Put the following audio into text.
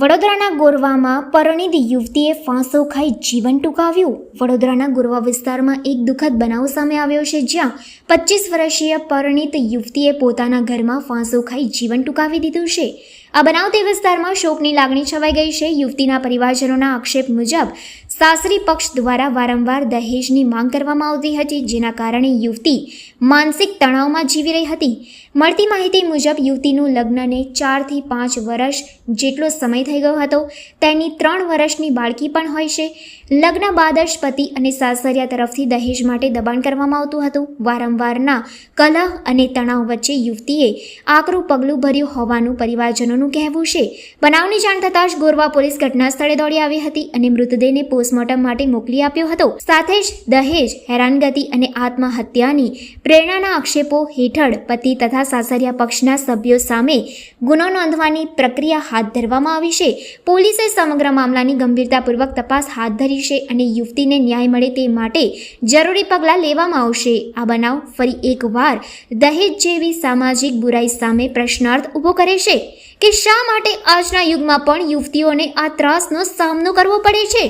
વડોદરાના ગોરવામાં પરિણીત યુવતીએ ફાંસો ખાઈ જીવન ટૂંકાવ્યું. વડોદરાના ગોરવા વિસ્તારમાં એક દુઃખદ બનાવ સામે આવ્યો છે, જ્યાં પચીસ વર્ષીય પરણિત યુવતીએ પોતાના ઘરમાં ફાંસો ખાઈ જીવન ટૂંકાવી દીધું છે. આ બનાવ તે વિસ્તારમાં શોકની લાગણી છવાઈ ગઈ છે. યુવતીના પરિવારજનોના આક્ષેપ મુજબ, સાસરી પક્ષ દ્વારા વારંવાર દહેજની માંગ કરવામાં આવતી હતી, જેના કારણે યુવતી માનસિક તણાવમાં જીવી રહી હતી. મળતી માહિતી મુજબ, યુવતીનું લગ્નને ચારથી પાંચ વર્ષ જેટલો સમય થઈ ગયો હતો. તેની ત્રણ વર્ષની બાળકી પણ હોય છે. લગ્ન બાદ જ પતિ અને સાસરિયા તરફથી દહેજ માટે દબાણ કરવામાં આવતું હતું. વારંવારના કલહ અને તણાવ વચ્ચે યુવતીએ આકરું પગલું ભર્યું હોવાનું પરિવારજનોનું કહેવું છે. બનાવની જાણ થતાં જ ગોરવા પોલીસ ઘટના સ્થળે દોડી આવી હતી અને મૃતદેહને પોસ્ટમોર્ટમ માટે મોકલી આપ્યો હતો. સાથે જ દહેજ, હેરાનગતિ અને આત્મહત્યાની પ્રેરણાના આક્ષેપો હેઠળ પતિ તથા સાસરિયા પક્ષના સભ્યો સામે ગુનો નોંધવાની પ્રક્રિયા હાથ ધરવામાં આવી છે. પોલીસે સમગ્ર મામલાની ગંભીરતાપૂર્વક તપાસ હાથ ધરી છે અને યુવતીને ન્યાય મળે તે માટે જરૂરી પગલાં લેવામાં આવશે. આ બનાવ ફરી એકવાર દહેજ જેવી સામાજિક બુરાઈ સામે પ્રશ્નાર્થ ઊભો કરે છે. કે શા માટે આજના યુગમાં પણ યુવતીઓને આ ત્રાસનો સામનો કરવો પડે છે?